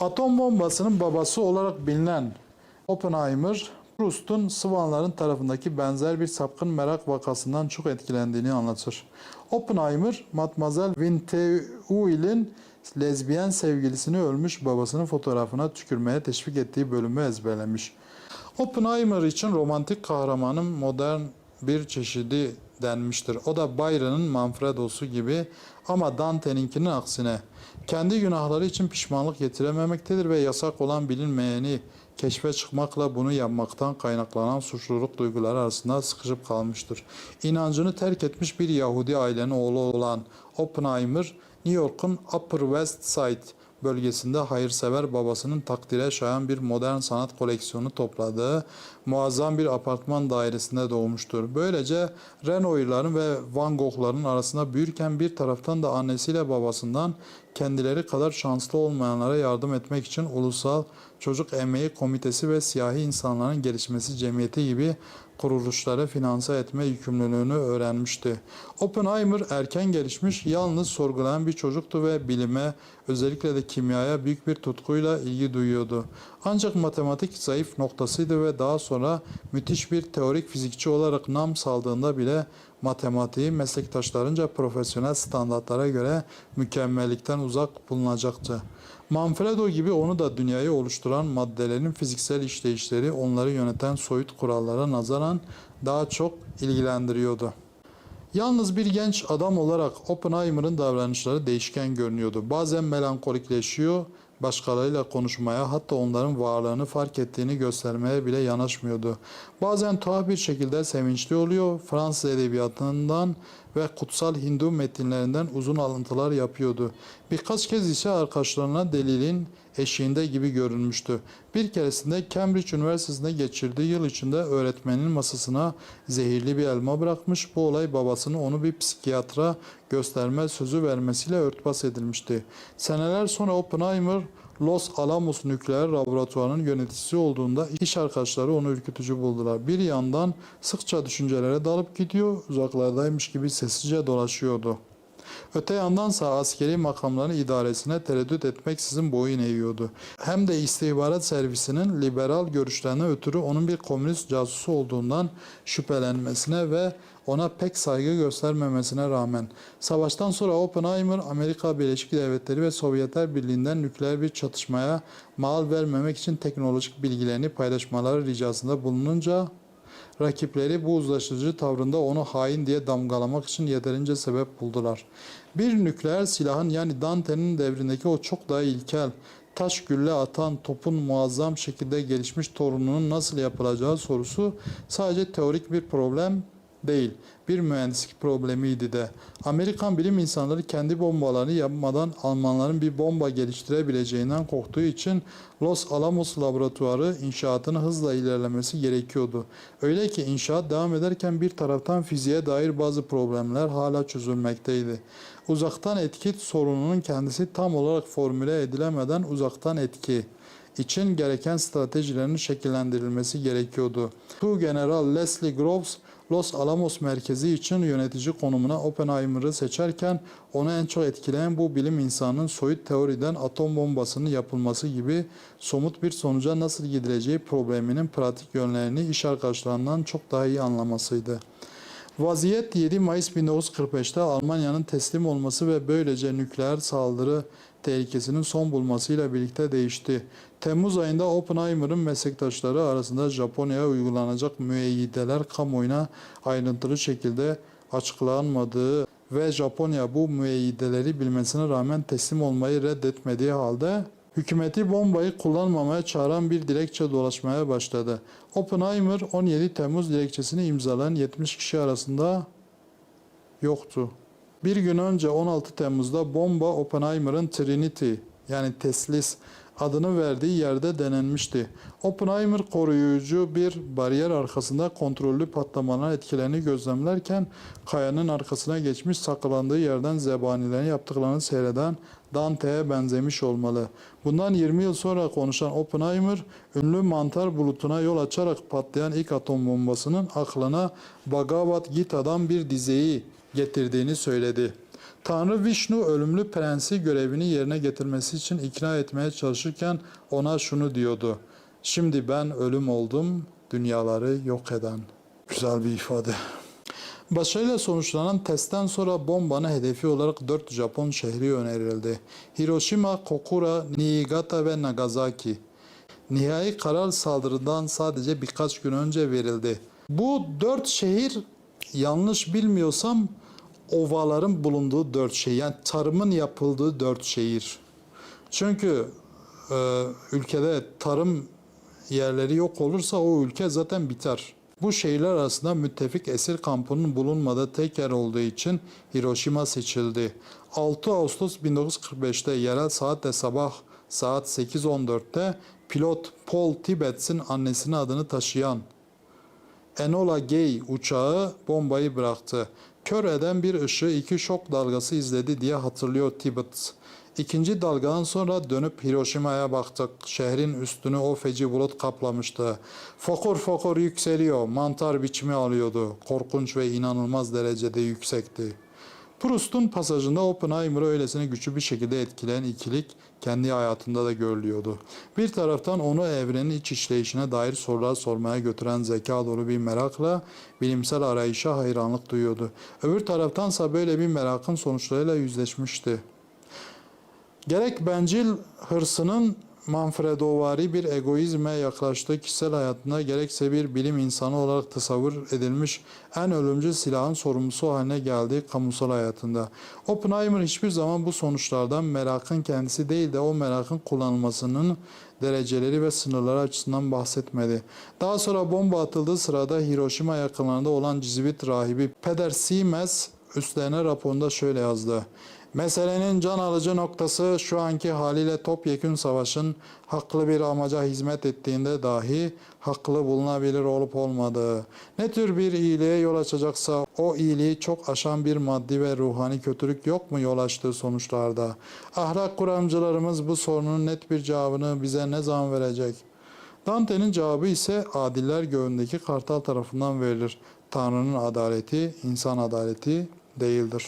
Atom bombasının babası olarak bilinen Oppenheimer, Proust'un Swanların tarafındaki benzer bir sapkın merak vakasından çok etkilendiğini anlatır. Oppenheimer, Mademoiselle Vinteuil'in lezbiyen sevgilisini ölmüş babasının fotoğrafına tükürmeye teşvik ettiği bölümü ezberlemiş. Oppenheimer için romantik kahramanın modern bir çeşidi denmiştir. O da Byron'ın Manfredo'su gibi ama Dante'ninkinin aksine kendi günahları için pişmanlık getirememektedir ve yasak olan bilinmeyeni keşfe çıkmakla bunu yapmaktan kaynaklanan suçluluk duyguları arasında sıkışıp kalmıştır. İnancını terk etmiş bir Yahudi ailenin oğlu olan Oppenheimer, New York'un Upper West Side bölgesinde hayırsever babasının takdire şayan bir modern sanat koleksiyonu topladığı muazzam bir apartman dairesinde doğmuştur. Böylece Renoir'ların ve Van Gogh'ların arasında büyürken bir taraftan da annesiyle babasından kendileri kadar şanslı olmayanlara yardım etmek için Ulusal Çocuk Emeği Komitesi ve Siyahi İnsanların Gelişmesi Cemiyeti gibi kuruluşları finanse etme yükümlülüğünü öğrenmişti. Oppenheimer erken gelişmiş, yalnız sorgulayan bir çocuktu ve bilime, özellikle de kimyaya büyük bir tutkuyla ilgi duyuyordu. Ancak matematik zayıf noktasıydı ve daha sonra müthiş bir teorik fizikçi olarak nam saldığında bile matematiği meslektaşlarınca profesyonel standartlara göre mükemmellikten uzak bulunacaktı. Manfredo gibi onu da dünyayı oluşturan maddelerin fiziksel işleyişleri onları yöneten soyut kurallara nazaran daha çok ilgilendiriyordu. Yalnız bir genç adam olarak Oppenheimer'ın davranışları değişken görünüyordu. Bazen melankolikleşiyor, başkalarıyla konuşmaya hatta onların varlığını fark ettiğini göstermeye bile yanaşmıyordu. Bazen tuhaf bir şekilde sevinçli oluyor, Fransız edebiyatından ve kutsal Hindu metinlerinden uzun alıntılar yapıyordu. Birkaç kez ise arkadaşlarına delilin eşiğinde gibi görünmüştü. Bir keresinde Cambridge Üniversitesi'nde geçirdiği yıl içinde öğretmenin masasına zehirli bir elma bırakmış. Bu olay babasının onu bir psikiyatra gösterme sözü vermesiyle örtbas edilmişti. Seneler sonra Oppenheimer Los Alamos nükleer laboratuvarının yöneticisi olduğunda iş arkadaşları onu ürkütücü buldular. Bir yandan sıkça düşüncelere dalıp gidiyor, uzaklardaymış gibi sessizce dolaşıyordu. Öte yandansa askeri makamların idaresine tereddüt etmeksizin boyun eğiyordu. Hem de istihbarat servisinin liberal görüşlerine ötürü onun bir komünist casusu olduğundan şüphelenmesine ve ona pek saygı göstermemesine rağmen. Savaştan sonra Oppenheimer, Amerika Birleşik Devletleri ve Sovyetler Birliği'nden nükleer bir çatışmaya mal vermemek için teknolojik bilgilerini paylaşmaları ricasında bulununca Rakipleri bu uzlaştırıcı tavrında onu hain diye damgalamak için yeterince sebep buldular. Bir nükleer silahın yani Dante'nin devrindeki o çok daha ilkel, taş gülle atan topun muazzam şekilde gelişmiş torununun nasıl yapılacağı sorusu sadece teorik bir problem değil, bir mühendislik problemiydi de. Amerikan bilim insanları kendi bombalarını yapmadan Almanların bir bomba geliştirebileceğinden korktuğu için Los Alamos laboratuvarı inşaatının hızla ilerlemesi gerekiyordu. Öyle ki inşaat devam ederken bir taraftan fiziğe dair bazı problemler hala çözülmekteydi. Uzaktan etki sorununun kendisi tam olarak formüle edilemeden uzaktan etki için gereken stratejilerin şekillendirilmesi gerekiyordu. Tu General Leslie Groves Los Alamos merkezi için yönetici konumuna Oppenheimer'ı seçerken onu en çok etkileyen bu bilim insanının soyut teoriden atom bombasının yapılması gibi somut bir sonuca nasıl gidileceği probleminin pratik yönlerini iş arkadaşlarından çok daha iyi anlamasıydı. Vaziyet 7 Mayıs 1945'te Almanya'nın teslim olması ve böylece nükleer saldırı tehlikesinin son bulmasıyla birlikte değişti. Temmuz ayında Oppenheimer'ın meslektaşları arasında Japonya'ya uygulanacak müeyyideler kamuoyuna ayrıntılı şekilde açıklanmadığı ve Japonya bu müeyyideleri bilmesine rağmen teslim olmayı reddetmediği halde hükümeti bombayı kullanmamaya çağıran bir dilekçe dolaşmaya başladı. Oppenheimer 17 Temmuz dilekçesini imzalayan 70 kişi arasında yoktu. Bir gün önce 16 Temmuz'da bomba Oppenheimer'ın Trinity yani Teslis adını verdiği yerde denenmişti. Oppenheimer koruyucu bir bariyer arkasında kontrollü patlamaların etkilerini gözlemlerken kayanın arkasına geçmiş saklandığı yerden zebanilerin yaptıklarını seyreden Dante'ye benzemiş olmalı. Bundan 20 yıl sonra konuşan Oppenheimer, ünlü mantar bulutuna yol açarak patlayan ilk atom bombasının aklına Bhagavad Gita'dan bir dizeyi getirdiğini söyledi. Tanrı Vishnu ölümlü prensi görevini yerine getirmesi için ikna etmeye çalışırken ona şunu diyordu. Şimdi ben ölüm oldum, dünyaları yok eden. Güzel bir ifade. Başarıyla sonuçlanan testten sonra bombanın hedefi olarak 4 Japon şehri önerildi. Hiroşima, Kokura, Niigata ve Nagasaki. Nihai karar saldırıdan sadece birkaç gün önce verildi. Bu dört şehir yanlış bilmiyorsam ovaların bulunduğu dört şehir. Yani tarımın yapıldığı dört şehir. Çünkü e, ülkede tarım yerleri yok olursa o ülke zaten biter. Bu şehirler arasında müttefik esir kampının bulunmadığı tek yer olduğu için Hiroşima seçildi. 6 Ağustos 1945'te yerel saatle sabah saat 8.14'te pilot Paul Tibbets'in annesinin adını taşıyan Enola Gay uçağı bombayı bıraktı. Kör eden bir ışığı iki şok dalgası izledi diye hatırlıyor Tibbets. İkinci dalgadan sonra dönüp Hiroşima'ya baktık. Şehrin üstünü o feci bulut kaplamıştı. Fokur fokur yükseliyor. Mantar biçimi alıyordu. Korkunç ve inanılmaz derecede yüksekti. Proust'un pasajında Oppenheimer'ı öylesine güçlü bir şekilde etkileyen ikilik kendi hayatında da görülüyordu. Bir taraftan onu evrenin iç işleyişine dair sorular sormaya götüren zeka dolu bir merakla bilimsel arayışa hayranlık duyuyordu. Öbür taraftansa böyle bir merakın sonuçlarıyla yüzleşmişti. Gerek bencil hırsının Manfredovari bir egoizme yaklaştığı kişisel hayatında gerekse bir bilim insanı olarak tasavvur edilmiş en ölümcül silahın sorumlusu haline geldiği kamusal hayatında. Oppenheimer hiçbir zaman bu sonuçlardan merakın kendisi değil de o merakın kullanılmasının dereceleri ve sınırları açısından bahsetmedi. Daha sonra bomba atıldığı sırada Hiroşima yakınlarında olan Cizvit rahibi Peder Siemens üstlerine raporunda şöyle yazdı. Meselenin can alıcı noktası şu anki haliyle topyekün savaşın haklı bir amaca hizmet ettiğinde dahi haklı bulunabilir olup olmadığı. Ne tür bir iyiliğe yol açacaksa o iyiliği çok aşan bir maddi ve ruhani kötülük yok mu yol açtığı sonuçlarda? Ahlak kuramcılarımız bu sorunun net bir cevabını bize ne zaman verecek? Dante'nin cevabı ise adiller göğündeki kartal tarafından verilir. Tanrı'nın adaleti insan adaleti değildir.